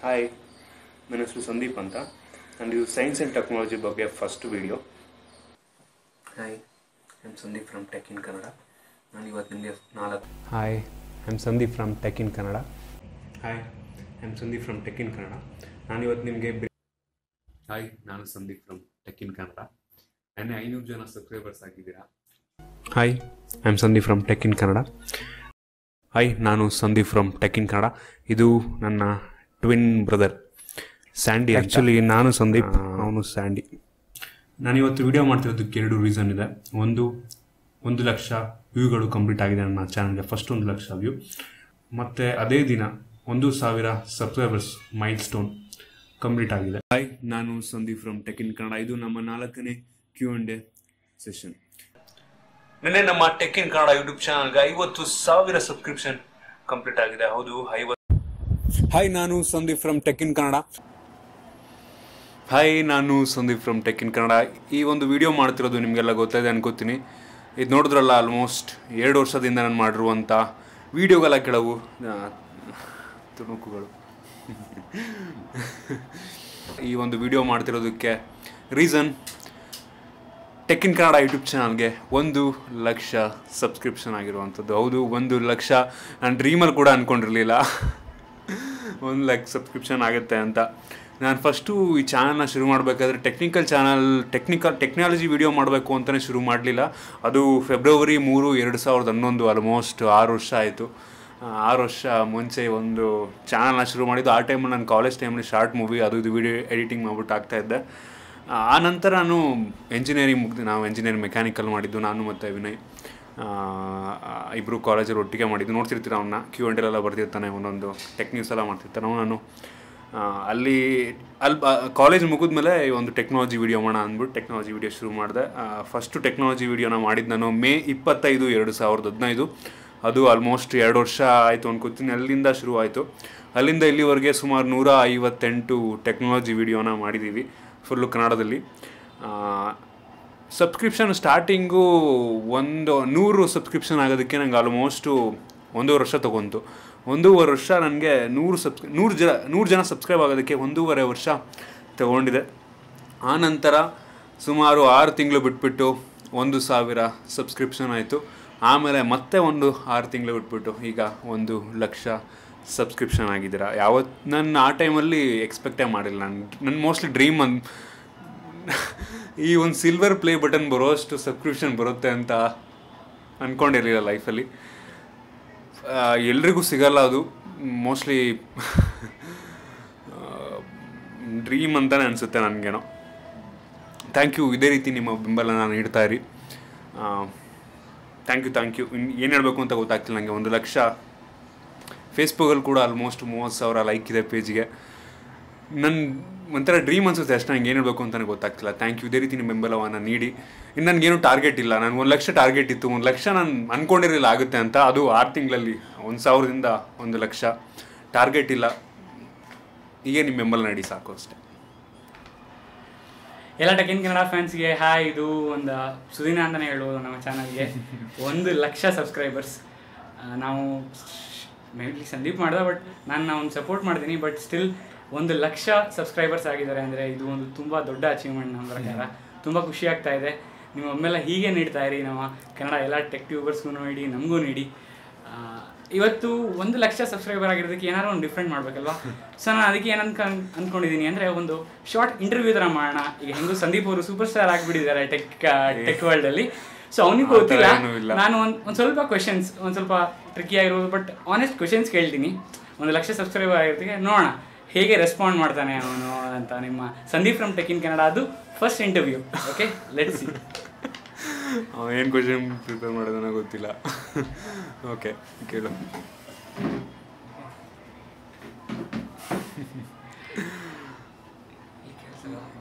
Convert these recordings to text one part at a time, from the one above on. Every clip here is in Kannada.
ಹಾಯ್ ನನ್ನ ಹೆಸರು ಸಂದೀಪ್ ಅಂತ. ನಂದು ಇದು ಸೈನ್ಸ್ ಆ್ಯಂಡ್ ಟೆಕ್ನಾಲಜಿ ಬಗ್ಗೆ first video hi I'm Sandeep from Tech in Kannada ನಾನು ಇವತ್ತು ನಿಮಗೆ ನಾಲ್ಕು hi I'm Sandeep from Tech in Kannada hi I'm am Sandeep from Tech in Kannada ನಾನು ಇವತ್ತು ನಿಮಗೆ ಹಾಯ್ ನಾನು Sandeep from Tech in Kannada ನೆನ್ನೆ ಐನೂರು ಜನ ಸಬ್ಸ್ಕ್ರೈಬರ್ಸ್ ಆಗಿದ್ದೀರಾ? Hi I'm am Sandeep from Tech in Kannada hi ನಾನು Sandeep from Tech in Kannada ಇದು ನನ್ನ ಟ್ವಿನ್ ಬ್ರದರ್ ಸ್ಯಾಂಡಿ ಆ್ಯಕ್ಚುಲಿ ನಾನು ಸಂದೀಪ್ ಅವನು ಸ್ಯಾಂಡಿ ನಾನಿವತ್ತು ವಿಡಿಯೋ ಮಾಡ್ತಿರೋದಕ್ಕೆ ಎರಡು ರೀಸನ್ ಇದೆ. ಒಂದು ಒಂದು ಲಕ್ಷ ವ್ಯೂಗಳು ಕಂಪ್ಲೀಟ್ ಆಗಿದೆ ನನ್ನ ಚಾನಲ್ಗೆ ಫಸ್ಟ್ ಒಂದು ಲಕ್ಷ ವ್ಯೂ ಮತ್ತು ಅದೇ ದಿನ ಒಂದು ಸಾವಿರ ಸಬ್ಸ್ಕ್ರೈಬರ್ಸ್ ಮೈಲ್ ಸ್ಟೋನ್ ಕಂಪ್ಲೀಟ್ ಆಗಿದೆ. ಹಾಯ್ ನಾನು Sandeep from Tech in Kannada ಇದು ನಮ್ಮ ನಾಲ್ಕನೇ ಕ್ಯೂ ಅಂಡ್ ಎ ಸೆಷನ್ ನಿನ್ನೆ ನಮ್ಮ ಟೆಕ್ ಇನ್ ಕನ್ನಡ ಯೂಟ್ಯೂಬ್ ಚಾನಲ್ಗೆ ಐವತ್ತು ಸಾವಿರ ಸಬ್ಸ್ಕ್ರಿಪ್ಷನ್ ಕಂಪ್ಲೀಟ್ ಆಗಿದೆ. ಹೌದು ಐವತ್ತು ಹಾಯ್ ನಾನು Sandeep from Tech in Kannada hi ನಾನು Sandeep from Tech in Kannada ಈ ಒಂದು ವಿಡಿಯೋ ಮಾಡ್ತಿರೋದು ನಿಮಗೆಲ್ಲ ಗೊತ್ತಾಯಿದೆ ಅನ್ಕೋತೀನಿ. ಇದು ನೋಡಿದ್ರಲ್ಲ ಆಲ್ಮೋಸ್ಟ್ ಎರಡು ವರ್ಷದಿಂದ ನಾನು ಮಾಡಿರುವಂಥ ವಿಡಿಯೋಗಳ ಕೆಲವು ತುಣುಕುಗಳು. ಈ ಒಂದು video ಮಾಡ್ತಿರೋದಕ್ಕೆ reason Tech in Kannada YouTube ಚಾನಲ್ಗೆ ಒಂದು ಲಕ್ಷ ಸಬ್ಸ್ಕ್ರಿಪ್ಷನ್ ಆಗಿರುವಂಥದ್ದು. ಹೌದು, ಒಂದು ಲಕ್ಷ. ನಾನು ಡ್ರೀಮಲ್ಲಿ ಕೂಡ ಅಂದ್ಕೊಂಡಿರಲಿಲ್ಲ ಒಂದು ಲ್ಯಾಕ್ ಸಬ್ಸ್ಕ್ರಿಪ್ಷನ್ ಆಗುತ್ತೆ ಅಂತ. ನಾನು ಫಸ್ಟು ಈ ಚಾನಲ್ನ ಶುರು ಮಾಡಬೇಕಾದ್ರೆ technical channel technical technology video ಮಾಡಬೇಕು ಅಂತಲೇ ಶುರು ಮಾಡಲಿಲ್ಲ. ಅದು ಫೆಬ್ರವರಿ ಮೂರು, ಎರಡು ಸಾವಿರದ ಹನ್ನೊಂದು ಆಲ್ಮೋಸ್ಟ್ ಆರು ವರ್ಷ ಆಯಿತು. ಆರು ವರ್ಷ ಮುಂಚೆ ಒಂದು ಚಾನಲ್ನ ಶುರು ಮಾಡಿದ್ದು. ಆ ಟೈಮಲ್ಲಿ ನಾನು ಕಾಲೇಜ್ ಟೈಮಲ್ಲಿ ಶಾರ್ಟ್ ಮೂವಿ ಅದು ಇದು ವೀಡಿಯೋ ಎಡಿಟಿಂಗ್ ಮಾಡ್ಬಿಟ್ಟು ಆಗ್ತಾಯಿದ್ದೆ ಆ ನಂತರ ನಾನು ಎಂಜಿನಿಯರಿಂಗ್ ಮುಗ್ದು, ನಾವು ಎಂಜಿನಿಯರಿಂಗ್ ಮೆಕ್ಯಾನಿಕಲ್ ಮಾಡಿದ್ದು. ನಾನು ಮತ್ತು ವಿನಯ್ ಇಬ್ಬರು ಕಾಲೇಜಲ್ಲಿ ಒಟ್ಟಿಗೆ ಮಾಡಿದ್ದು. ನೋಡ್ತಿರ್ತೀರ ಅವನ್ನ ಕ್ಯೂ ಎಂಡ್ ಎಲ್ಲ ಬರ್ತಿರ್ತಾನೆ ಒಂದೊಂದು ಟೆಕ್ ನ್ಯೂಸ್ ಎಲ್ಲ ಮಾಡ್ತಿರ್ತಾನೆ ನಾನು ಅಲ್ಲಿ ಅಲ್ಲಿ ಕಾಲೇಜ್ ಮುಗಿದ್ಮೇಲೆ ಒಂದು ಟೆಕ್ನಾಲಜಿ ವೀಡಿಯೋ ಮಾಡೋಣ ಅಂದ್ಬಿಟ್ಟು ಟೆಕ್ನಾಲಜಿ ವೀಡಿಯೋ ಶುರು ಮಾಡಿದೆ. ಫಸ್ಟು ಟೆಕ್ನಾಲಜಿ ವಿಡಿಯೋನ ಮಾಡಿದ್ದು ನಾನು ಮೇ ಇಪ್ಪತ್ತೈದು, ಎರಡು ಸಾವಿರದ ಹದಿನೈದು. ಅದು ಆಲ್ಮೋಸ್ಟ್ ಎರಡು ವರ್ಷ ಆಯಿತು ಅನ್ಕೋತೀನಿ. ಅಲ್ಲಿಂದ ಶುರು ಆಯಿತು. ಅಲ್ಲಿಂದ ಇಲ್ಲಿವರೆಗೆ ಸುಮಾರು ನೂರ ಐವತ್ತೆಂಟು ಟೆಕ್ನಾಲಜಿ ವಿಡಿಯೋನ ಮಾಡಿದ್ದೀವಿ ಫುಲ್ಲು ಕನ್ನಡದಲ್ಲಿ. ಸಬ್ಸ್ಕ್ರಿಪ್ಷನ್ ಸ್ಟಾರ್ಟಿಂಗು ಒಂದು ನೂರು ಸಬ್ಸ್ಕ್ರಿಪ್ಷನ್ ಆಗೋದಕ್ಕೆ ನಂಗೆ ಆಲ್ಮೋಸ್ಟು ಒಂದೂವರೆ ವರ್ಷ ತೊಗೊಂತು. ಒಂದೂವರೆ ವರ್ಷ ನನಗೆ ನೂರು ಸಬ್ಸ್, ನೂರು ಜನ ನೂರು ಜನ ಸಬ್ಸ್ಕ್ರೈಬ್ ಆಗೋದಕ್ಕೆ ಒಂದೂವರೆ ವರ್ಷ ತಗೊಂಡಿದೆ. ನಂತರ ಸುಮಾರು ಆರು ತಿಂಗಳು ಬಿಟ್ಬಿಟ್ಟು ಒಂದು ಸಾವಿರ ಸಬ್ಸ್ಕ್ರಿಪ್ಷನ್ ಆಯಿತು. ಆಮೇಲೆ ಮತ್ತೆ ಒಂದು ಆರು ತಿಂಗಳು ಬಿಟ್ಬಿಟ್ಟು ಈಗ ಒಂದು ಲಕ್ಷ ಸಬ್ಸ್ಕ್ರಿಪ್ಷನ್ ಆಗಿದ್ದೀರ. ಯಾವತ್ತು ನನ್ನ ಆ ಟೈಮಲ್ಲಿ ಎಕ್ಸ್ಪೆಕ್ಟೇ ಮಾಡಿಲ್ಲ. ನಾನು ನನ್ನ ಮೋಸ್ಟ್ಲಿ ಡ್ರೀಮ್ ಅನ್ ಈ ಒಂದು ಸಿಲ್ವರ್ ಪ್ಲೇ ಬಟನ್ ಬರೋಷ್ಟು ಸಬ್ಸ್ಕ್ರಿಪ್ಷನ್ ಬರುತ್ತೆ ಅಂತ ಅಂದ್ಕೊಂಡಿರಲಿಲ್ಲ ಲೈಫಲ್ಲಿ ಎಲ್ರಿಗೂ ಸಿಗಲ್ಲ ಅದು. ಮೋಸ್ಟ್ಲಿ ಡ್ರೀಮ್ ಅಂತಲೇ ಅನಿಸುತ್ತೆ ನನಗೇನೋ. ಥ್ಯಾಂಕ್ ಯು ಇದೇ ರೀತಿ ನಿಮ್ಮ ಬೆಂಬಲ ನಾನು ಇಡ್ತಾ ಇರಿ. ಥ್ಯಾಂಕ್ ಯು ಥ್ಯಾಂಕ್ ಯು ಏನು ಹೇಳಬೇಕು ಅಂತ ಗೊತ್ತಾಗ್ತಿಲ್ಲ ನನಗೆ ಒಂದು ಲಕ್ಷ. ಫೇಸ್ಬುಕ್ಕಲ್ಲಿ ಕೂಡ ಆಲ್ಮೋಸ್ಟ್ ಮೂವತ್ತು ಸಾವಿರ ಲೈಕ್ ಇದೆ ಪೇಜ್ಗೆ ನನ್ನ ಒಂಥರ ಡ್ರೀಮ್ ಅನ್ಸುತ್ತೆ ಅಷ್ಟೇ, ನಂಗೆ ಏನು ಹೇಳಬೇಕು ಅಂತ ನನಗೆ ಗೊತ್ತಾಗ್ತಿಲ್ಲ. ಥ್ಯಾಂಕ್ ಯು ಇದೇ ರೀತಿ ನಿಮ್ಮ ಬೆಂಬಲವನ್ನು ನೀಡಿ. ಇನ್ನು ನನಗೇನು ಟಾರ್ಗೆಟ್ ಇಲ್ಲ. ನಾನು ಒಂದು ಲಕ್ಷ ಟಾರ್ಗೆಟ್ ಇತ್ತು. ಒಂದು ಲಕ್ಷ ನಾನು ಅಂದ್ಕೊಂಡಿರಲಿಲ್ಲ ಆಗುತ್ತೆ ಅಂತ. ಅದು ಆರು ತಿಂಗಳಲ್ಲಿ ಒಂದು ಸಾವಿರದಿಂದ ಒಂದು ಲಕ್ಷ ಟಾರ್ಗೆಟ್ ಇಲ್ಲ. ಹೀಗೆ ನಿಮ್ಮ ಬೆಂಬಲ ನಡಿ ಸಾಕು ಅಷ್ಟೇ. ಎಲ್ಲ ಟೆಕ್ ಇನ್ ಕನ್ನಡ ಫ್ಯಾನ್ಸ್ಗೆ ಹಾಯ್ ಇದು ಒಂದು ಸುದಿನ ಅಂತಲೇ ಹೇಳ್ಬೋದು ನಮ್ಮ ಚಾನಲ್ಗೆ ಒಂದು ಲಕ್ಷ ಸಬ್ಸ್ಕ್ರೈಬರ್ಸ್ ನಾವು ಮೇಬಿ ಸಂದೀಪ್ ಮಾಡ್ದೆ ಬಟ್ ನಾನು ಒಂದು ಸಪೋರ್ಟ್ ಮಾಡ್ತೀನಿ ಬಟ್ ಸ್ಟಿಲ್ ಒಂದು ಲಕ್ಷ ಸಬ್ಸ್ಕ್ರೈಬರ್ಸ್ ಆಗಿದ್ದಾರೆ ಅಂದರೆ ಇದು ಒಂದು ತುಂಬ ದೊಡ್ಡ ಅಚೀವ್ಮೆಂಟ್ ನಮ್ಮ ಪ್ರಕಾರ. ತುಂಬ ಖುಷಿ ಆಗ್ತಾ ಇದೆ. ನಿಮ್ಮ ಒಮ್ಮೆಲ್ಲ ಹೀಗೆ ನೀಡ್ತಾ ಇರಿ ನಮ್ಮ ಕನ್ನಡ ಎಲ್ಲ ಟೆಕ್ ಟ್ಯೂಬರ್ಸ್ಗೂ ನೀಡಿ ನಮಗೂ ನೀಡಿ. ಆ, ಇವತ್ತು ಒಂದು ಲಕ್ಷ ಸಬ್ಸ್ಕ್ರೈಬರ್ ಆಗಿರೋದಕ್ಕೆ ಏನಾದ್ರು ಒಂದು ಡಿಫ್ರೆಂಟ್ ಮಾಡ್ಬೇಕಲ್ವಾ? ಸೊ ನಾನು ಅದಕ್ಕೆ ಏನು ಅನ್ಕ ಅನ್ಕೊಂಡಿದ್ದೀನಿ ಅಂದರೆ ಒಂದು ಶಾರ್ಟ್ ಇಂಟರ್ವ್ಯೂ ಥರ ಮಾಡೋಣ. ಈಗ ಹೆಂಗೂ ಸಂದೀಪ್ ಅವರು ಸೂಪರ್ ಸ್ಟಾರ್ ಆಗಿಬಿಟ್ಟಿದ್ದಾರೆ ಟೆಕ್ ಟೆಕ್ ವರ್ಲ್ಡಲ್ಲಿ ಸೊ ಅವನಿಗೂ ಗೊತ್ತಿಲ್ಲ. ನಾನು ಒಂದು ಒಂದು ಸ್ವಲ್ಪ ಕ್ವೆಶನ್ಸ್ ಒಂದು ಸ್ವಲ್ಪ ಟ್ರಿಕಿ ಆಗಿರ್ಬೋದು ಬಟ್ ಆನೆಸ್ಟ್ ಕ್ವೆಶನ್ಸ್ ಕೇಳ್ತೀನಿ. ಒಂದು ಲಕ್ಷ ಸಬ್ಸ್ಕ್ರೈಬರ್ ಆಗಿರೋದಕ್ಕೆ ನೋಡೋಣ. ಹೇಗೆ ರೆಸ್ಪಾಂಡ್ ಮಾಡ್ತಾನೆ ಅವನು ಅಂತ ನಿಮ್ಮ Sandeep from Tech in Kannada ಅದು first interview okay let's see ಏನು ಕ್ವಶನ್ ಪ್ರಿಪೇರ್ ಮಾಡೋದನ್ನ ಗೊತ್ತಿಲ್ಲ. ಓಕೆ ಕೇಳು.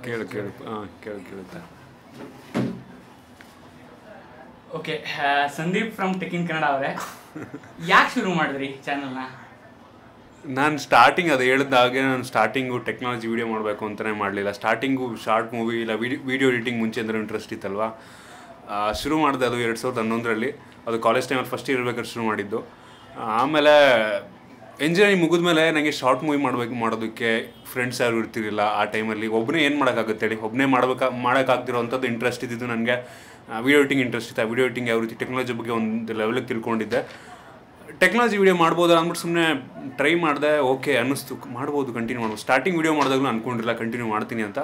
ಕೇಳು ಕೇಳು. ಹಾಂ ಕೇಳು ಕೇಳುತ್ತಾ. Okay Sandeep from Tech in Kannada ಅವರೇ ಯಾಕೆ ಶುರು ಮಾಡಿದ್ರಿ ಚಾನಲ್ನ ನಾನು ಸ್ಟಾರ್ಟಿಂಗ್ ಅದು ಹೇಳಿದಾಗೆ ನಾನು ಸ್ಟಾರ್ಟಿಂಗು ಟೆಕ್ನಾಲಜಿ ವೀಡಿಯೋ ಮಾಡಬೇಕು ಅಂತಲೇ ಮಾಡಲಿಲ್ಲ. ಸ್ಟಾರ್ಟಿಂಗು ಶಾರ್ಟ್ ಮೂವಿ ಇಲ್ಲ ವಿಡಿಯೋ ಎಡಿಟಿಂಗ್ ಮುಂಚೆ ಅಂದ್ರೆ ಇಂಟ್ರೆಸ್ಟ್ ಇತ್ತಲ್ವಾ? ಶುರು ಮಾಡಿದೆ ಅದು ಎರಡು ಸಾವಿರದ ಹನ್ನೊಂದರಲ್ಲಿ. ಅದು ಕಾಲೇಜ್ ಟೈಮಲ್ಲಿ ಫಸ್ಟ್ ಇಯರ್ ಬೇಕಾದ್ರೆ ಶುರು ಮಾಡಿದ್ದು. ಆಮೇಲೆ ಇಂಜಿನಿಯರಿಂಗ್ ಮುಗಿದ್ಮೇಲೆ ನನಗೆ ಶಾರ್ಟ್ ಮೂವಿ ಮಾಡಬೇಕು, ಮಾಡೋದಕ್ಕೆ ಫ್ರೆಂಡ್ಸ್ ಯಾರು ಇರ್ತಿರಲಿಲ್ಲ ಆ ಟೈಮಲ್ಲಿ ಒಬ್ಬನೇ ಏನು ಮಾಡೋಕ್ಕಾಗುತ್ತೆ ಹೇಳಿ? ಒಬ್ಬನೇ ಮಾಡ್ಬೇಕಾ ಮಾಡೋಕ್ಕಾಗ್ತಿರೋ ಅಂಥದ್ದು ಇಂಟ್ರೆಸ್ಟ್ ಇದ್ದಿದ್ದು ನನಗೆ. ವೀಡಿಯೋ ಎಡಿಟಿಂಗ್ ಇಂಟ್ರೆಸ್ಟ್ ಇತ್ತು. ವೀಡಿಯೋ ಎಡಿಟಿಂಗ್ ಯಾವ ರೀತಿ ಟೆಕ್ನಾಲಜಿ ಬಗ್ಗೆ ಒಂದು ಲೆವೆಲಿಗೆ ತಿಳ್ಕೊಂಡಿದ್ದೆ. ಟೆಕ್ನಾಲಜಿ ವಿಡಿಯೋ ಮಾಡ್ಬೋದು ಅಂದ್ಬಿಟ್ಟು ಸುಮ್ಮನೆ ಟ್ರೈ ಮಾಡಿದೆ ಓಕೆ ಅನ್ನಿಸ್ತು. ಮಾಡ್ಬೋದು ಕಂಟಿನ್ಯೂ ಮಾಡ್ಬೋದು. ಸ್ಟಾರ್ಟಿಂಗ್ ವೀಡಿಯೋ ಮಾಡಿದಾಗಲೂ ಅಂದ್ಕೊಂಡಿಲ್ಲ ಕಂಟಿನ್ಯೂ ಮಾಡ್ತೀನಿ ಅಂತ.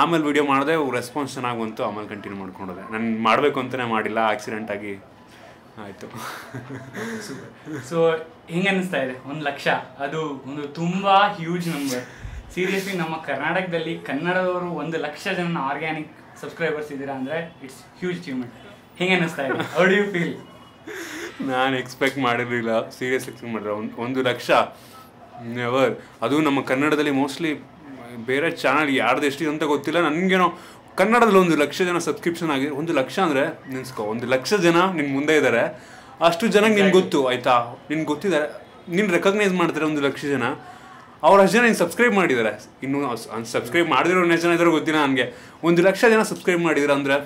ಆಮೇಲೆ ವಿಡಿಯೋ ಮಾಡಿದೆ ರೆಸ್ಪಾನ್ಸ್ ಚೆನ್ನಾಗಿ ಬಂತು. ಆಮೇಲೆ ಕಂಟಿನ್ಯೂ ಮಾಡ್ಕೊಂಡೋದೆ. ನಾನು ಮಾಡಬೇಕು ಅಂತಲೇ ಮಾಡಿಲ್ಲ ಆಕ್ಸಿಡೆಂಟ್ ಆಗಿ ಆಯಿತು. ಸೊ ಹೆಂಗೆ ಅನ್ನಿಸ್ತಾ ಇದೆ? ಒಂದು ಲಕ್ಷ. ಅದು ಒಂದು ತುಂಬ ಹ್ಯೂಜ್ ನಂಬರ್ ಸೀರಿಯಸ್ಲಿ ನಮ್ಮ ಕರ್ನಾಟಕದಲ್ಲಿ ಕನ್ನಡದವರು ಒಂದು ಲಕ್ಷ ಜನ ಆರ್ಗ್ಯಾನಿಕ್ ಸಬ್ಸ್ಕ್ರೈಬರ್ಸ್ ಇದ್ದೀರಾ ಅಂದರೆ ಇಟ್ಸ್ ಹ್ಯೂಜ್ ಅಚೀವ್ಮೆಂಟ್ ಹೆಂಗೆ ಅನ್ನಿಸ್ತಾ ಇದೆ? ಹೌ ಡು ಯು ಫೀಲ್ ನಾನು ಎಕ್ಸ್ಪೆಕ್ಟ್ ಮಾಡಿರಲಿಲ್ಲ. ಸೀರಿಯಸ್ ಎಕ್ಸ್ಪೆಕ್ಟ್ ಮಾಡಿರ ಒಂದು ಒಂದು ಲಕ್ಷ. ನೆವರ್ ಅದು ನಮ್ಮ ಕನ್ನಡದಲ್ಲಿ ಮೋಸ್ಟ್ಲಿ ಬೇರೆ ಚಾನಲ್ ಯಾರ್ದು ಎಷ್ಟಿದೆ ಅಂತ ಗೊತ್ತಿಲ್ಲ. ನನಗೇನೋ ಕನ್ನಡದಲ್ಲಿ ಒಂದು ಲಕ್ಷ ಜನ ಸಬ್ಸ್ಕ್ರಿಪ್ಷನ್ ಆಗಿ, ಒಂದು ಲಕ್ಷ ಅಂದರೆ ನಿನ್ಸ್ಕೋ. ಒಂದು ಲಕ್ಷ ಜನ ನಿನ್ನ ಮುಂದೆ ಇದ್ದಾರೆ ಅಷ್ಟು ಜನಕ್ಕೆ ನಿನ್ಗೆ ಗೊತ್ತು, ಆಯಿತಾ? ನಿನ್ಗೆ ಗೊತ್ತಿದ್ದಾರೆ ನಿನ್ನ ರೆಕಗ್ನೈಸ್ ಮಾಡ್ತಾರೆ ಒಂದು ಲಕ್ಷ ಜನ. ಅವ್ರು ಅಷ್ಟು ಜನ ಸಬ್ಸ್ಕ್ರೈಬ್ ಮಾಡಿದ್ದಾರೆ ಇನ್ನೂ ಸಬ್ಸ್ಕ್ರೈಬ್ ಮಾಡಿದಿರೋ ಎಷ್ಟು ಜನ ಇದ್ದಾರೆ ಗೊತ್ತಿಲ್ಲ ನನಗೆ. ಒಂದು ಲಕ್ಷ ಜನ ಸಬ್ಸ್ಕ್ರೈಬ್ ಮಾಡಿದ್ರೆ ಅಂದರೆ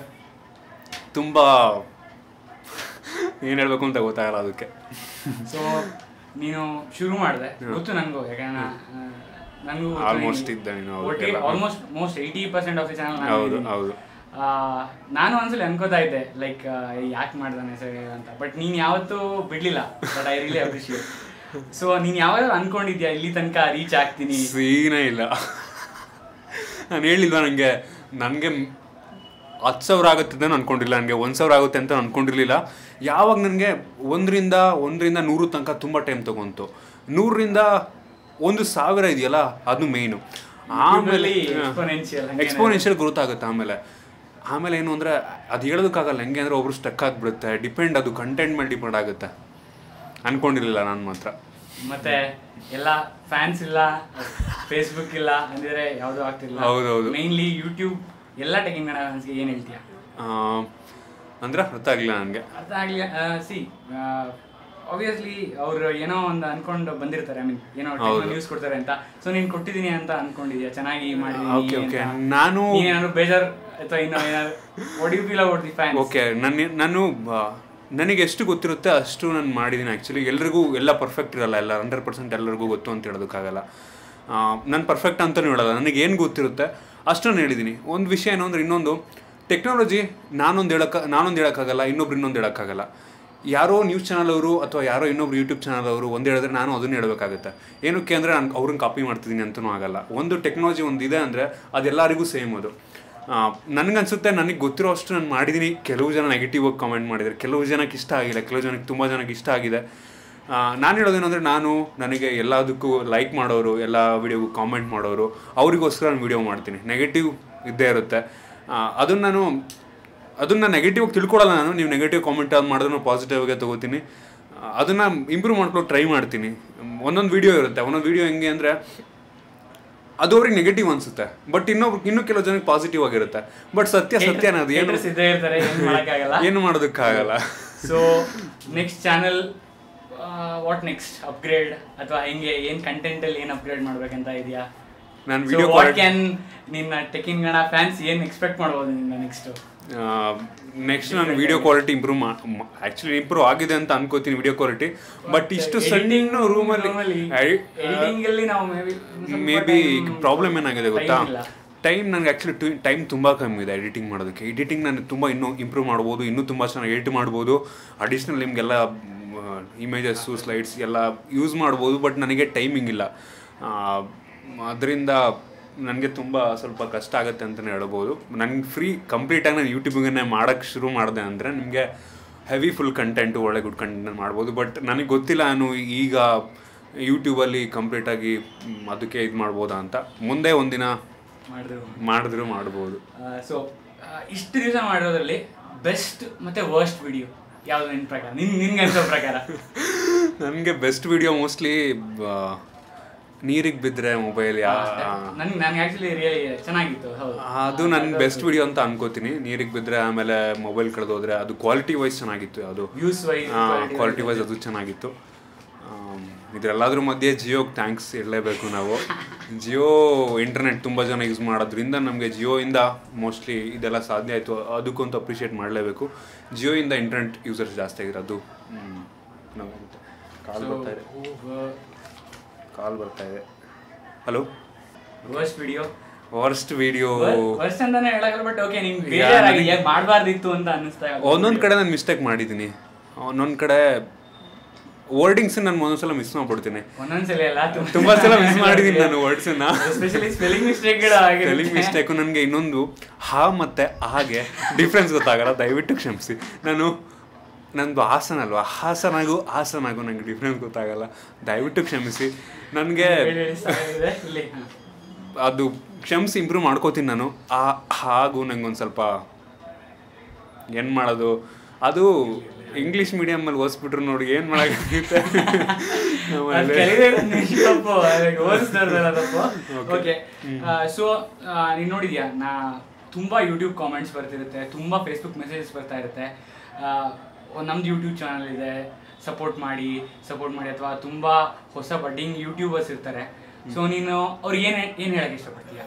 ತುಂಬ ಏನು ಹೇಳ್ಬೇಕು ಅಂತ ಗೊತ್ತಾಗಲ್ಲ ಅದಕ್ಕೆ. ಸೊ ನೀನು ಶುರು ಮಾಡಿದೆ. ಗೊತ್ತು ನನಗೂ ಯಾಕಂದ್ರೆ ನನಗೂ ಆಲ್ಮೋಸ್ಟ್ ಇದ್ದ ನೀನು almost most eighty percent of the channel ಹೌದು ಹೌದು. ನಾನು ಒಂದ್ಸಲ ಅನ್ಕೋತಾ ಇದ್ದೆ ಲೈಕ್ ಯಾಕೆ ಮಾಡ್ದಾನೆ ಸರಿ ಅಂತ. ಬಟ್ ನೀನ್ ಯಾವತ್ತೂ ಬಿಡ್ಲಿಲ್ಲ. But I really appreciate so ನೀನ್ ಯಾವಾಗ ಅನ್ಕೊಂಡಿದ್ಯಾ ಇಲ್ಲಿ ತನಕ ರೀಚ್ ಆಗ್ತೀನಿ? ಸೀನೇ ಇಲ್ಲ. ನಾನು ಹೇಳಿಲ್ವಾ ನನಗೆ ನನಗೆ ಹತ್ತು ಸಾವಿರ ಆಗುತ್ತೆ ಅಂತ ಅನ್ಕೊಂಡಿಲ್ಲ. ನನಗೆ ಒಂದು ಸಾವಿರ ಆಗುತ್ತೆ ಅಂತ ಅನ್ಕೊಂಡಿರ್ಲಿಲ್ಲ. ಯಾವಾಗ ನನಗೆ ಒಂದರಿಂದ ಒಂದರಿಂದ ನೂರು ತನಕ ತುಂಬ ಟೈಮ್ ತಗೊಂತು. ನೂರರಿಂದ ಒಂದು ಸಾವಿರ ಇದೆಯಲ್ಲ ಅದು ಮೇಯ್ನು ಆಮೇಲೆ. ಎಕ್ಸ್ಪೋನೆನ್ಷಿಯಲ್ ಗ್ರೋತ್ ಆಗುತ್ತೆ ಆಮೇಲೆ. ಆಮೇಲೆ ಏನು ಅಂದರೆ ಅದು ಹೇಳೋದಕ್ಕಾಗಲ್ಲ ಹೆಂಗೆ ಅಂದರೆ ಒಬ್ರು ಸ್ಟಕ್ ಆಗಿಬಿಡುತ್ತೆ. ಡಿಪೆಂಡ್ ಅದು ಕಂಟೆಂಟ್ ಮೇಲೆ ಡಿಪೆಂಡ್ ಆಗುತ್ತೆ. ಅನ್ಕೊಂಡಿರಲಿಲ್ಲ ನಾನು ಮಾತ್ರ. ಮತ್ತೆ ಎಲ್ಲ ಫ್ಯಾನ್ಸ್ ಇಲ್ಲ ಫೇಸ್ಬುಕ್ ಇಲ್ಲ ಅಂದರೆ ಯಾವ್ದು ಆಗ್ತಿಲ್ಲ ಹೌದೌದು. ಮೇನ್ಲಿ ಯೂಟ್ಯೂಬ್ ಎಲ್ಲ ಟೆಕಿಂಗ್ ಫ್ಯಾನ್ಸ್ಗೆ ಏನು ಹೇಳ್ತೀಯ? ಆ, ಅಂದ್ರೆ ಅರ್ಥ ಆಗಲಿಲ್ಲ ನನಗೆ. ಅರ್ಥ ಆಗಲಿಲ್ಲ ಸಿ ಆಬ್ವಿಯಸ್ಲಿ ಅವ್ರು ಏನೋ ಒಂದು ಅನ್ಕೊಂಡು ಬಂದಿರ್ತಾರೆ ಐ ಮೀನ್ ಏನೋ ನ್ಯೂಸ್ ಕೊಡ್ತಾರೆ ಅಂತ. ಸೊ ನೀನ್ ಕೊಟ್ಟಿದ್ದೀನಿ ಅಂತ ಅನ್ಕೊಂಡಿದ್ಯಾ? ಚೆನ್ನಾಗಿ ಓಕೆ ಓಕೆ ನಾನು ಏನಾದ್ರು ಬೇಜಾರ್ ಅಥವಾ ಇನ್ನೂ ಏನಾದ್ರು what you feel about the fans okay ನನ್ನ ನಾನು ನನಗೆ ಎಷ್ಟು ಗೊತ್ತಿರುತ್ತೆ ಅಷ್ಟು ನಾನು ಮಾಡಿದ್ದೀನಿ ಆ್ಯಕ್ಚುಲಿ ಎಲ್ರಿಗೂ ಎಲ್ಲ ಪರ್ಫೆಕ್ಟ್ ಇರಲ್ಲ ಎಲ್ಲ ಹಂಡ್ರೆಡ್ ಪರ್ಸೆಂಟ್ ಎಲ್ಲರಿಗೂ ಗೊತ್ತು ಅಂತ ಹೇಳೋದಕ್ಕಾಗಲ್ಲ. ನಾನು ಪರ್ಫೆಕ್ಟ್ ಅಂತಲೂ ಹೇಳಲ್ಲ. ನನಗೆ ಏನು ಗೊತ್ತಿರುತ್ತೆ ಅಷ್ಟು ನಾನು ಹೇಳಿದ್ದೀನಿ ಒಂದು ವಿಷಯ ಏನು ಅಂದರೆ ಇನ್ನೊಂದು ಟೆಕ್ನಾಲಜಿ ನಾನೊಂದು ಹೇಳಕ್ಕ ನಾನೊಂದು ಹೇಳೋಕ್ಕಾಗಲ್ಲ, ಇನ್ನೊಬ್ರು ಇನ್ನೊಂದು ಹೇಳೋಕ್ಕಾಗಲ್ಲ. ಯಾರೋ ನ್ಯೂಸ್ ಚಾನಲ್ ಅವರು ಅಥವಾ ಯಾರೋ ಇನ್ನೊಬ್ರು ಯೂಟ್ಯೂಬ್ ಚಾನಲ್ ಅವರು ಒಂದು ಹೇಳಿದ್ರೆ ನಾನು ಅದನ್ನು ಹೇಳಬೇಕಾಗುತ್ತೆ. ಏನಕ್ಕೆ ಅಂದರೆ ನಾನು ಅವ್ರನ್ನ ಕಾಪಿ ಮಾಡ್ತಿದ್ದೀನಿ ಅಂತಲೂ ಆಗಲ್ಲ. ಒಂದು ಟೆಕ್ನಾಲಜಿ ಒಂದು ಇದೆ ಅಂದರೆ ಅದೆಲ್ಲರಿಗೂ ಸೇಮ್ ಅದು. ನನಗನ್ಸುತ್ತೆ, ನನಗೆ ಗೊತ್ತಿರೋ ಅಷ್ಟು ನಾನು ಮಾಡಿದ್ದೀನಿ ಕೆಲವು ಜನ ನೆಗೆಟಿವ್ ಆಗಿ ಕಮೆಂಟ್ ಮಾಡಿದ್ದಾರೆ ಕೆಲವು ಜನಕ್ಕೆ ಇಷ್ಟ ಆಗಿಲ್ಲ. ಕೆಲವು ಜನಕ್ಕೆ ತುಂಬ ಜನಕ್ಕೆ ಇಷ್ಟ ಆಗಿದೆ. ನಾನು ಹೇಳೋದೇನೆಂದರೆ ನಾನು ನನಗೆ ಎಲ್ಲದಕ್ಕೂ ಲೈಕ್ ಮಾಡೋರು ಎಲ್ಲ ವಿಡಿಯೋಗೂ ಕಾಮೆಂಟ್ ಮಾಡೋರು ಅವರಿಗೋಸ್ಕರ ನಾನು ವಿಡಿಯೋ ಮಾಡ್ತೀನಿ. ನೆಗೆಟಿವ್ ಇದ್ದೇ ಇರುತ್ತೆ. ಅದನ್ನು ನಾನು ಅದನ್ನು ನೆಗೆಟಿವ್ ತಿಳ್ಕೊಳ್ಳಲ್ಲ ನಾನು. ನೀವು ನೆಗೆಟಿವ್ ಕಾಮೆಂಟ್ ಅದು ಮಾಡಿದ್ರು ಪಾಸಿಟಿವ್ ಆಗಿ ತಗೋತೀನಿ. ಅದನ್ನು ಇಂಪ್ರೂವ್ ಮಾಡ್ಕೊಳ್ಳೋಕೆ ಟ್ರೈ ಮಾಡ್ತೀನಿ. ಒಂದೊಂದು ವಿಡಿಯೋ ಇರುತ್ತೆ. ಒಂದೊಂದು ವಿಡಿಯೋ ಹೆಂಗೆ ಅಂದರೆ ಅದು ಅವ್ರಿಗೆ ನೆಗೆಟಿವ್ ಅನ್ಸುತ್ತೆ. ಬಟ್ ಇನ್ನೊಬ್ರು ಇನ್ನೂ ಕೆಲವು ಜನಕ್ಕೆ ಪಾಸಿಟಿವ್ ಆಗಿರುತ್ತೆ. ಬಟ್ ಸತ್ಯ ಸತ್ಯ ಅನ್ನೋದು ಏನು ಏನು ಮಾಡೋದಕ್ಕಾಗಲ್ಲ. So next channel what next upgrade ಅಥವಾ ಹೆಂಗೆ ಏನು ಕಂಟೆಂಟಲ್ಲಿ ಏನ್ ಅಪ್ಗ್ರೇಡ್ ಮಾಡ್ಬೇಕಂತ ಇದೆಯಾ? ನಾನು ಸೊ ವಿಡಿಯೋ ವಾಟ್ ಕ್ಯಾನ್ ನಿನ್ನ ಟೆಕಿಂಗ್ ಗಣ ಫ್ಯಾನ್ಸ್ ಏನು ಎಕ್ಸ್ಪೆಕ್ಟ್ ಮಾಡ್ಬೋದು ನಿನ್ನ ನೆಕ್ಸ್ಟ್ ನೆಕ್ಸ್ಟ್ ನಾನು video quality improve actually improve ಆಗಿದೆ ಅಂತ ಅನ್ಕೋತೀನಿ ವಿಡಿಯೋ ಕ್ವಾಲಿಟಿ ಬಟ್ ಇಷ್ಟು ಸಣ್ಣ ರೂಮಲ್ಲಿ ಮೇ ಮೇ ಬಿ ಪ್ರಾಬ್ಲಮ್ ಏನಾಗಿದೆ ಗೊತ್ತಾ. ಟೈಮ್ ನನಗೆ ಆ್ಯಕ್ಚುಲಿ ಟೈಮ್ ತುಂಬ ಕಮ್ಮಿ ಇದೆ ಎಡಿಟಿಂಗ್ ಮಾಡೋದಕ್ಕೆ. ಎಡಿಟಿಂಗ್ ನಾನು ತುಂಬ ಇನ್ನೂ ಇಂಪ್ರೂವ್ ಮಾಡ್ಬೋದು ಇನ್ನೂ ತುಂಬ ಚೆನ್ನಾಗಿ ಎಡಿಟ್ ಮಾಡ್ಬೋದು. ಅಡಿಷ್ನಲ್ ನಿಮಗೆಲ್ಲ ಇಮೇಜಸ್ಸು ಸ್ಲೈಡ್ಸ್ ಎಲ್ಲ ಯೂಸ್ ಮಾಡ್ಬೋದು ಬಟ್ ನನಗೆ ಟೈಮಿಂಗ್ ಇಲ್ಲ. ಅದರಿಂದ ನನಗೆ ತುಂಬ ಸ್ವಲ್ಪ ಕಷ್ಟ ಆಗುತ್ತೆ ಅಂತಲೇ ಹೇಳ್ಬೋದು. ನನಗೆ ಫ್ರೀ ಕಂಪ್ಲೀಟಾಗಿ ನಾನು ಯೂಟ್ಯೂಬಿಗೆ ಮಾಡೋಕ್ಕೆ ಶುರು ಮಾಡಿದೆ ಅಂದರೆ ನಿಮಗೆ ಹೆವಿ ಫುಲ್ ಕಂಟೆಂಟು ಒಳ್ಳೆ ಗುಡ್ ಕಂಟೆಂಟ್ ಮಾಡ್ಬೋದು. ಬಟ್ ನನಗೆ ಗೊತ್ತಿಲ್ಲ ನಾನು ಈಗ ಯೂಟ್ಯೂಬಲ್ಲಿ ಕಂಪ್ಲೀಟಾಗಿ ಅದಕ್ಕೆ ಇದು ಮಾಡ್ಬೋದಾ ಅಂತ. ಮುಂದೆ ಒಂದಿನ ಮಾಡಿದ್ರು. ಮಾಡಿದ್ರು ಮಾಡ್ಬೋದು. ಸೊ ಇಷ್ಟು ದಿವಸ ಮಾಡಿರೋದ್ರಲ್ಲಿ ಬೆಸ್ಟ್ ಮತ್ತು ವರ್ಸ್ಟ್ ವಿಡಿಯೋ ಯಾವ್ದು ನಿನ್ನ ಪ್ರಕಾರ? ನಿನ್ ನಿನ್ಗೆ ಅನ್ಸೋ ಪ್ರಕಾರ? ನನಗೆ ಬೆಸ್ಟ್ ವಿಡಿಯೋ ಮೋಸ್ಟ್ಲಿ ನೀರಿಗೆ ಬಿದ್ದರೆ ಮೊಬೈಲ್ ನನಗೆ ನನ್ಗೆ ಆಕ್ಚುಲಿ ರಿಯಲಿ ಚೆನ್ನಾಗಿತ್ತು ಹೌದು. ಅದು ನನ್ನ ಬೆಸ್ಟ್ ವಿಡಿಯೋ ಅಂತ ಅನ್ಕೋತೀನಿ. ನೀರಿಗೆ ಬಿದ್ದರೆ ಆಮೇಲೆ ಮೊಬೈಲ್ ಕಳೆದೋದ್ರೆ ಅದು ಕ್ವಾಲಿಟಿ ವೈಸ್ ಚೆನ್ನಾಗಿತ್ತು ಅದು ಯೂಸ್ ವೈಸ್ ಕ್ವಾಲಿಟಿ ವೈಸ್ ಅದು ಚೆನ್ನಾಗಿತ್ತು. ಇದ್ರೆಲ್ಲಾದ್ರೂ ಮಧ್ಯೆ ಜಿಯೋಗೆ ಥ್ಯಾಂಕ್ಸ್ ಇರಲೇಬೇಕು ನಾವು. ಜಿಯೋ ಇಂಟರ್ನೆಟ್ ತುಂಬ ಜನ ಯೂಸ್ ಮಾಡೋದ್ರಿಂದ ನಮಗೆ ಜಿಯೋಯಿಂದ ಮೋಸ್ಟ್ಲಿ ಇದೆಲ್ಲ ಸಾಧ್ಯ ಆಯಿತು. ಅದಕ್ಕಂತೂ ಅಪ್ರಿಷಿಯೇಟ್ ಮಾಡಲೇಬೇಕು. ಜಿಯೋಯಿಂದ ಇಂಟರ್ನೆಟ್ ಯೂಸರ್ಸ್ ಜಾಸ್ತಿ ಆಗಿರೋದು ನಾವು ಕಾಲ್ ಬರ್ತಾ ಇದೆ. ಕಾಲ್ ಬರ್ತಾ ಇದೆ. Hello worst video worst video worst ಅಂತಾನೆ ಹೇಳಲ್ಲ ಬಟ್ ಓಕೆ ನಿಮ್ಗೆ ಬೇಜಾರಾಗಿ ಯಾಕೆ ಮಾಡಬಾರ್ದಿತ್ತು ಅಂತ ಅನ್ನಿಸ್ತಾ ಒಂದೊಂದು ಕಡೆ ನಾನು ಮಿಸ್ಟೇಕ್ ಮಾಡಿದ್ದೀನಿ. ಒಂದೊಂದು ಕಡೆ ವರ್ಡಿಂಗ್ಸ್ ನಾನು ಒಂದೊಂದ್ಸಲ ಮಿಸ್ ಮಾಡ್ಬಿಡ್ತೀನಿ. ಒಂದೊಂದ್ಸಲ ಎಲ್ಲ ತುಂಬಾ ಸಲ ಮಿಸ್ ಮಾಡಿದ್ದೀನಿ ನಾನು ವರ್ಡ್ಸನ್ನ especially spelling mistake spelling mistake ನನಗೆ ಇನ್ನೊಂದು ಹಾ ಮತ್ತೆ ಹಾಗೆ ಡಿಫ್ರೆನ್ಸ್ ಗೊತ್ತಾಗಲ್ಲ ದಯವಿಟ್ಟು ಕ್ಷಮಿಸಿ. ನಾನು ನಂದು ಹಾಸನ ಅಲ್ವಾ? ಹಾಸನಾಗೂ ಹಾಸನಾಗೂ ನನಗೆ ಡಿಫ್ರೆನ್ಸ್ ಗೊತ್ತಾಗಲ್ಲ. ದಯವಿಟ್ಟು ಕ್ಷಮಿಸಿ. ನನಗೆ. ಅದು ಕ್ಷಮಿಸಿ ಇಂಪ್ರೂವ್ ಮಾಡ್ಕೋತೀನಿ ನಾನು. ಆ ಹಾಗೂ ನಂಗೆ ಒಂದು ಸ್ವಲ್ಪ ಏನು ಮಾಡೋದು? ಅದು ಇಂಗ್ಲೀಷ್ ಮೀಡಿಯಮಲ್ಲಿ ಓದಿಸ್ಬಿಟ್ರು ನೋಡಿ ಏನು ಮಾಡೋಕ್ಕಾಗುತ್ತೆ? ಓಕೆ ಸೊ ನೀನ್ ನೋಡಿದ್ಯಾ? ನಾ ತುಂಬಾ ಯೂಟ್ಯೂಬ್ ಕಾಮೆಂಟ್ಸ್ ಬರ್ತಿರುತ್ತೆ ತುಂಬಾ ಫೇಸ್ಬುಕ್ ಮೆಸೇಜಸ್ ಬರ್ತಾ ಇರುತ್ತೆ. ನಮ್ದು ಯೂಟ್ಯೂಬ್ ಚಾನಲ್ ಇದೆ ಸಪೋರ್ಟ್ ಮಾಡಿ ಸಪೋರ್ಟ್ ಮಾಡಿ ಅಥವಾ ತುಂಬಾ ಹೊಸ ಬಡ್ಡಿಂಗ್ ಯೂಟ್ಯೂಬರ್ಸ್ ಇರ್ತಾರೆ. ಸೊ ನೀನು ಅವ್ರಿಗೆ ಏನ್ ಏನ್ ಹೇಳಕ್ ಇಷ್ಟಪಡ್ತೀಯ?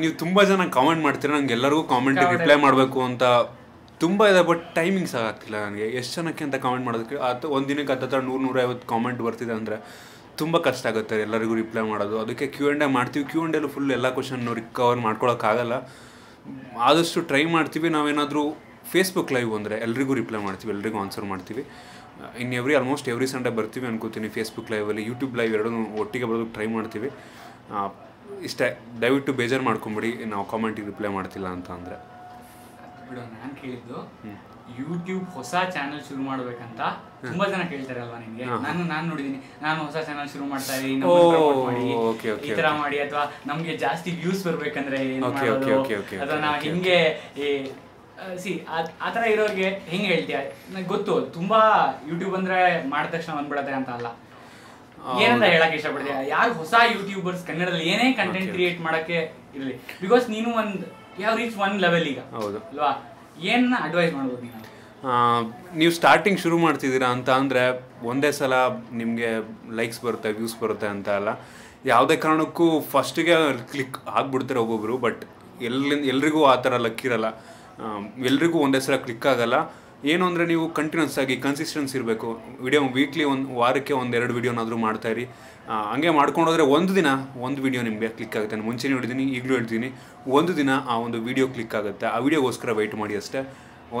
ನೀವು ತುಂಬ ಜನ ಕಾಮೆಂಟ್ ಮಾಡ್ತೀರಾ ನಂಗೆ ಎಲ್ಲರಿಗೂ ಕಾಮೆಂಟ್ ರಿಪ್ಲೈ ಮಾಡಬೇಕು ಅಂತ ತುಂಬ ಇದೆ ಬಟ್ ಟೈಮಿಂಗ್ಸ್ ಆಗ್ತಿಲ್ಲ ನನಗೆ. ಎಷ್ಟು ಜನಕ್ಕೆ ಅಂತ ಕಾಮೆಂಟ್ ಮಾಡೋದಕ್ಕೆ ಅದು ಒಂದು ದಿನಕ್ಕೆ ಹತ್ತತ್ರ ನೂರು ನೂರೈವತ್ತು ಕಾಮೆಂಟ್ ಬರ್ತಿದೆ ಅಂದರೆ ತುಂಬ ಕಷ್ಟ ಆಗುತ್ತೆ ಎಲ್ಲರಿಗೂ ರಿಪ್ಲೈ ಮಾಡೋದು. ಅದಕ್ಕೆ ಕ್ಯೂ ಆ್ಯಂಡ್ ಮಾಡ್ತೀವಿ. ಕ್ಯೂ ಆ್ಯಂಡ್ ಫುಲ್ ಎಲ್ಲ ಕ್ವಶನ್ ರಿಕವರ್ ಮಾಡ್ಕೊಳೋಕ್ಕಾಗಲ್ಲ ಆದಷ್ಟು ಟ್ರೈ ಮಾಡ್ತೀವಿ. ನಾವೇನಾದರೂ ಫೇಸ್ಬುಕ್ ಲೈವ್ ಅಂದರೆ ಎಲ್ರಿಗೂ ರಿಪ್ಲೈ ಮಾಡ್ತೀವಿ, ಎಲ್ರಿಗೂ ಆನ್ಸರ್ ಮಾಡ್ತೀವಿ. In every almost every Sunday ಬರ್ತೀವಿ ಅನ್ಕೋತೀನಿ ಫೇಸ್ಬುಕ್ ಲೈವಲ್ಲಿ ಯೂಟ್ಯೂಬ್ ಲೈವ್ ಎರಡೂ ಒಟ್ಟಿಗೆ ಬರೋದಕ್ಕೆ ಟ್ರೈ ಮಾಡ್ತೀವಿ. ಇಷ್ಟೇ. ದಯವಿಟ್ಟು ಬೇಜಾರು ಮಾಡ್ಕೊಂಬಿಡಿ. ನಾವು ಕಾಮೆಂಟಿಗೆ ರಿಪ್ಲೈ ಮಾಡ್ತಿಲ್ಲ ಅಂತ ಅಂದರೆ. ಬಿಡು ನಾನು ಕೇಳಿದ್ದು ಯೂಟ್ಯೂಬ್ ಹೊಸ ಚಾನೆಲ್ ಶುರು ಮಾಡ್ಬೇಕಂತ ತುಂಬಾ ಜನ ಕೇಳ್ತಾರೆ ಅಲ್ವಾ ನಿಮ್ಗೆ ನಾನು ನಾನು ನೋಡಿದೀನಿ. ನಾನು ಹೊಸ ಚಾನೆಲ್ ಶುರು ಮಾಡ್ತಾ ಇದೀನಿ ಮಾಡಿ ಈ ತರ ಮಾಡಿ ಅಥವಾ ನಮ್ಗೆ ಜಾಸ್ತಿ ವ್ಯೂಸ್ ಬರ್ಬೇಕಂದ್ರೆ ಅಥವಾ ನಾವು ಹಿಂಗೆ ಸಿ ಆತರ ಇರೋರ್ಗೆ ಇರೋರಿಗೆ ಹೆಂಗೆ ಹೇಳ್ತೀಯ? ನಂಗೆ ಗೊತ್ತು ತುಂಬಾ ಯೂಟ್ಯೂಬ್ ಅಂದ್ರೆ ಮಾಡಿದ ತಕ್ಷಣ ಬಂದ್ಬಿಡತ್ತೆ ಅಂತ ಅಲ್ಲ. ಏನಂತ ಹೇಳಕ್ ಇಷ್ಟಪಡ್ತೀಯ? ಯಾರು ಹೊಸ ಯೂಟ್ಯೂಬರ್ಸ್ ಕನ್ನಡದಲ್ಲಿ ಏನೇ ಕಂಟೆಂಟ್ ಕ್ರಿಯೇಟ್ ಮಾಡಕ್ಕೆ ಇರಲಿ. ಬಿಕಾಸ್ ನೀನು ಒಂದ್ ಯಾವ ರೀಚ್ ಒನ್ ಲೆವೆಲ್ ಈಗ. ಹೌದು. ಅಲ್ವಾ? ಏನ್ ಅಡ್ವೈಸ್ ಮಾಡ್ಬೋದು ನೀವು ನೀವು ಸ್ಟಾರ್ಟಿಂಗ್ ಶುರು ಮಾಡ್ತಿದ್ದೀರಾ ಅಂತ ಅಂದರೆ ಒಂದೇ ಸಲ ನಿಮಗೆ ಲೈಕ್ಸ್ ಬರುತ್ತೆ ವ್ಯೂಸ್ ಬರುತ್ತೆ ಅಂತ ಅಲ್ಲ. ಯಾವುದೇ ಕಾರಣಕ್ಕೂ ಫಸ್ಟಿಗೆ ಕ್ಲಿಕ್ ಆಗಿಬಿಡ್ತಾರೆ ಒಬ್ಬೊಬ್ಬರು ಬಟ್ ಎಲ್ಲಿಂದ ಎಲ್ರಿಗೂ ಆ ಥರ ಲಕ್ ಇರಲ್ಲ. ಆ, ಎಲ್ರಿಗೂ ಒಂದೇ ಸಲ ಕ್ಲಿಕ್ ಆಗಲ್ಲ. ಏನು ಅಂದರೆ ನೀವು ಕಂಟಿನ್ಯೂಸ್ ಆಗಿ ಕನ್ಸಿಸ್ಟೆನ್ಸ್ ಇರಬೇಕು. ವಿಡಿಯೋ ವೀಕ್ಲಿ ಒಂದು, ವಾರಕ್ಕೆ ಒಂದೆರಡು ವಿಡಿಯೋನಾದರೂ ಮಾಡ್ತಾಯಿರಿ ಹಂಗೆ ಮಾಡ್ಕೊಂಡೋದ್ರೆ ಒಂದು ದಿನ ಒಂದು ವಿಡಿಯೋ ನಿಮಗೆ ಕ್ಲಿಕ್ ಆಗುತ್ತೆ. ನಾನು ಮುಂಚೆನೇ ಹೇಳಿದ್ದೀನಿ, ಈಗಲೂ ಹೇಳ್ತೀನಿ. ಒಂದು ದಿನ ಆ ಒಂದು ವಿಡಿಯೋ ಕ್ಲಿಕ್ ಆಗುತ್ತೆ. ಆ ವಿಡಿಯೋಗೋಸ್ಕರ ವೆಯ್ಟ್ ಮಾಡಿ ಅಷ್ಟೇ.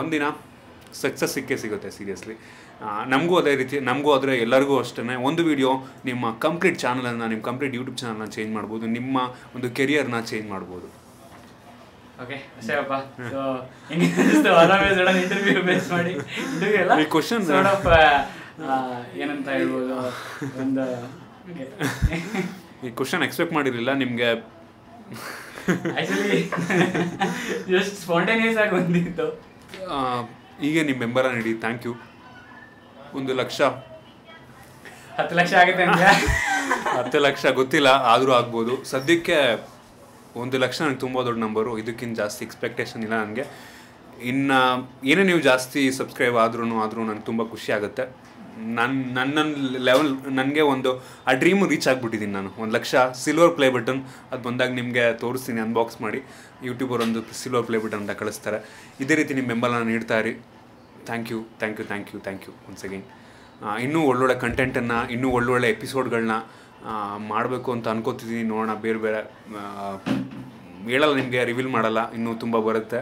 ಒಂದಿನ ಸಕ್ಸಸ್ ಸಿಕ್ಕೇ ಸಿಗುತ್ತೆ ಸೀರಿಯಸ್ಲಿ ನಮಗೂ ಅದೇ ರೀತಿ, ನಮಗೂ ಆದರೆ ಎಲ್ಲರಿಗೂ ಅಷ್ಟೇ ಒಂದು ವಿಡಿಯೋ ನಿಮ್ಮ ಕಂಪ್ಲೀಟ್ ಚಾನಲನ್ನು ನಿಮ್ಮ ಕಂಪ್ಲೀಟ್ ಯೂಟ್ಯೂಬ್ ಚಾನಲ್ನ ಚೇಂಜ್ ಮಾಡ್ಬೋದು. ನಿಮ್ಮ ಒಂದು ಕೆರಿಯರ್ನ ಚೇಂಜ್ ಮಾಡ್ಬೋದು. ಓಕೆ ಅಷ್ಟೇಪ್ಪ ಸೊ ಹೆಂಗೆ ಅನಿಸ್ತು? ಸಡನ್ ಇಂಟರ್ವ್ಯೂ ಬೇಸ್ ಮಾಡಿ. ಇಂಟರ್ವ್ಯೂ ಎಲ್ಲ question- ಸಾರ್ಟ್ ಆಫ್ ಏನಂತ ಹೇಳ್ಬೋದು? ಒಂದು ಈ ಕ್ವಶನ್ ಎಕ್ಸ್ಪೆಕ್ಟ್ ಮಾಡಿರಲಿಲ್ಲ ನಿಮಗೆ. ಆಕ್ಚುಲಿ ಜಸ್ಟ್ ಸ್ಪಾಂಟೇನಿಯಸ್ ಆಗಿ ಬಂದಿತ್ತು. ಹೀಗೆ ನಿಮ್ಮ ಮೆಂಬರ ನೀಡಿ ಥ್ಯಾಂಕ್ ಯು ಒಂದು ಲಕ್ಷ. ಹತ್ತು ಲಕ್ಷ ಆಗುತ್ತೆ ಹತ್ತು ಲಕ್ಷ ಗೊತ್ತಿಲ್ಲ ಆದರೂ ಆಗ್ಬೋದು. ಸದ್ಯಕ್ಕೆ ಒಂದು ಲಕ್ಷ ನನಗೆ ತುಂಬ ದೊಡ್ಡ ನಂಬರು ಇದಕ್ಕಿಂತ ಜಾಸ್ತಿ ಎಕ್ಸ್ಪೆಕ್ಟೇಷನ್ ಇಲ್ಲ ನನಗೆ. ಇನ್ನು ಏನೇ ನೀವು ಜಾಸ್ತಿ ಸಬ್ಸ್ಕ್ರೈಬ್ ಆದ್ರೂ ಆದರೂ ನನಗೆ ತುಂಬ ಖುಷಿ ಆಗುತ್ತೆ. ನನ್ನ ನನ್ನ ಲೆವೆಲ್ ನನಗೆ ಒಂದು, ಆ ಡ್ರೀಮು ರೀಚ್ ಆಗಿಬಿಟ್ಟಿದ್ದೀನಿ ನಾನು. ಒಂದು ಲಕ್ಷ ಸಿಲ್ವರ್ ಪ್ಲೇ ಬಟನ್ ಅದು ಬಂದಾಗ ನಿಮಗೆ ತೋರಿಸ್ತೀನಿ ಅನ್ಬಾಕ್ಸ್ ಮಾಡಿ. ಯೂಟ್ಯೂಬರ್ ಒಂದು ಸಿಲ್ವರ್ ಪ್ಲೇ ಬಟನ್ ಅಂತ ಕಳಿಸ್ತಾರೆ. ಇದೇ ರೀತಿ ನಿಮ್ಮ ಬೆಂಬಲ ನೀಡ್ತಾ ಇರಿ. Thank you thank you thank you thank you once again ಇನ್ನೂ ಒಳ್ಳೊಳ್ಳೆ ಕಂಟೆಂಟನ್ನು ಇನ್ನೂ ಒಳ್ಳೊಳ್ಳೆ ಎಪಿಸೋಡ್ಗಳನ್ನ ಮಾಡಬೇಕು ಅಂತ ಅನ್ಕೋತಿದ್ದೀನಿ ನೋಡೋಣ, ಬೇರೆ ಬೇರೆ ಹೇಳಲ್ಲ ನಿಮಗೆ ರಿವೀಲ್ ಮಾಡಲ್ಲ, ಇನ್ನೂ ತುಂಬ ಬರುತ್ತೆ.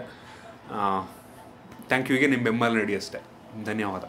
ಥ್ಯಾಂಕ್ ಯುಗೆ ನಿಮ್ಮ ಬೆಂಬಲ ನಡಿ ಅಷ್ಟೇ. ಧನ್ಯವಾದ.